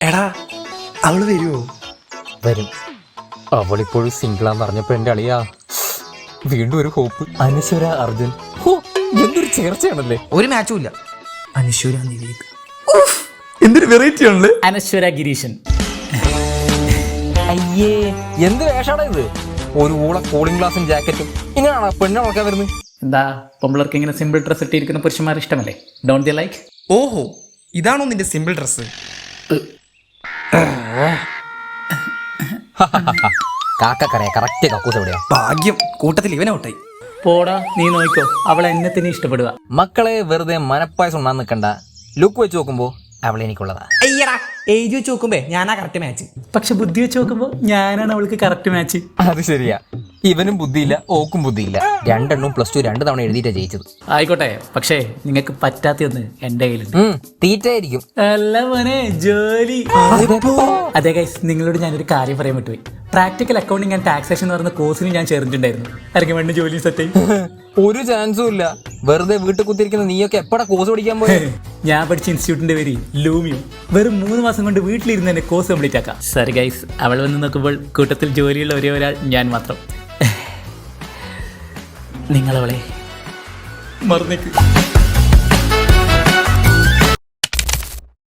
എടാ അവൾ വരുമോ വരും. അവളിപ്പോഴും സിംഗിളാന്ന് പറഞ്ഞപ്പോ എന്റെ അളിയാ. വീണ്ടും ഒരു ഹോപ്പ് അനശ്വര അർജുൻ. ഹോ, എന്തൊരു ചേർച്ചയാണല്ലേ? ഒരു മാച്ചും ഇല്ല. അനശ്വര നിവേദ് എന്തൊരു വെറൈറ്റി ആണല്ലേ? അനശ്വര ഗിരീശൻ. അയ്യേ എന്ത് വേഷാടാ ഇത്? ഒരു ഊള കൂളിംഗ് ഗ്ലാസും ജാക്കറ്റും ഇങ്ങനെയാണോ പെണ്ണു നടക്കാൻ വരുന്നത്? എന്താ പൊമ്പിളർക്ക് ഇങ്ങനെ സിമ്പിൾ ഡ്രസ് ഇട്ടിരിക്കുന്ന പുരുഷന്മാർ ഇഷ്ടമല്ലേ? ഡോണ്ട് ദി ലൈക്ക് ഓഹോ ഇതാണോ നിന്റെ സിമ്പിൾ ഡ്രസ്സ് കാക്കക്കറിയ കറക്റ്റ് കക്കൂസ് എവിടെയാ? ഭാഗ്യം. കൂട്ടത്തിൽ ഔട്ടായി പോടാ നീ നോക്കോ അവൾ എന്നെ തന്നെ ഇഷ്ടപ്പെടുക. മക്കളെ വെറുതെ മനപ്പായസം ഉണ്ണാൻ നിൽക്കണ്ട. ലുക്ക് വെച്ച് നോക്കുമ്പോ അവൾ എനിക്കുള്ളതാ. അയ്യടാ ഏജ് വെച്ച് നോക്കുമ്പോ ഞാനാ കറക്റ്റ് മാച്ച് പക്ഷെ ബുദ്ധി വെച്ച് നോക്കുമ്പോ ഞാനാണ് അവൾക്ക് കറക്റ്റ് മാച്ച് അത് ശരിയാ. ഇവനും ബുദ്ധിയില്ല ഓക്കും ബുദ്ധിയില്ല. രണ്ടെണ്ണം പ്ലസ് ടു രണ്ട് തവണ എഴുതിയിട്ടാ ജയിച്ചത്. ആയിക്കോട്ടെ പക്ഷേ നിങ്ങൾക്ക് പറ്റാത്തൊന്ന് എന്റെ കയ്യിലുണ്ട്. ഉം തീറ്റായിരിക്കും അല്ല മോനെ ജോലി. അതെ ഗൈസ് നിങ്ങളോട് ഞാനൊരു കാര്യം പറയാൻ വിട്ടുപോയി പ്രാക്ടിക്കൽ അക്കൗണ്ടിങ് ആൻഡ് ടാക്സേഷൻ എന്ന് പറയുന്ന കോഴ്സിന് ഞാൻ ചേർന്നിട്ടുണ്ടായിരുന്നു. വേണ്ട ജോലി സെറ്റ് ഒരു ചാൻസും ഇല്ല. വെറുതെ വീട്ടിൽ കുത്തിരിക്കുന്ന നീയൊക്കെ എപ്പോഴാ കോഴ്സ് പഠിക്കാൻ പോയ? ഞാൻ പഠിച്ച ഇൻസ്റ്റിറ്റ്യൂട്ടിന്റെ പേര് ലൂമിയോ വെറും മൂന്ന് മാസം കൊണ്ട് വീട്ടിലിരുന്ന് തന്നെ കോഴ്സ് കംപ്ലീറ്റ് ആക്കാം. സർ ഗൈസ് അവൾ വന്ന് നോക്കുമ്പോൾ കൂട്ടത്തിൽ ജോലിയുള്ള ഒരേ ഒരാൾ ഞാൻ മാത്രം. നിങ്ങളവളെ. മറന്നേക്ക്.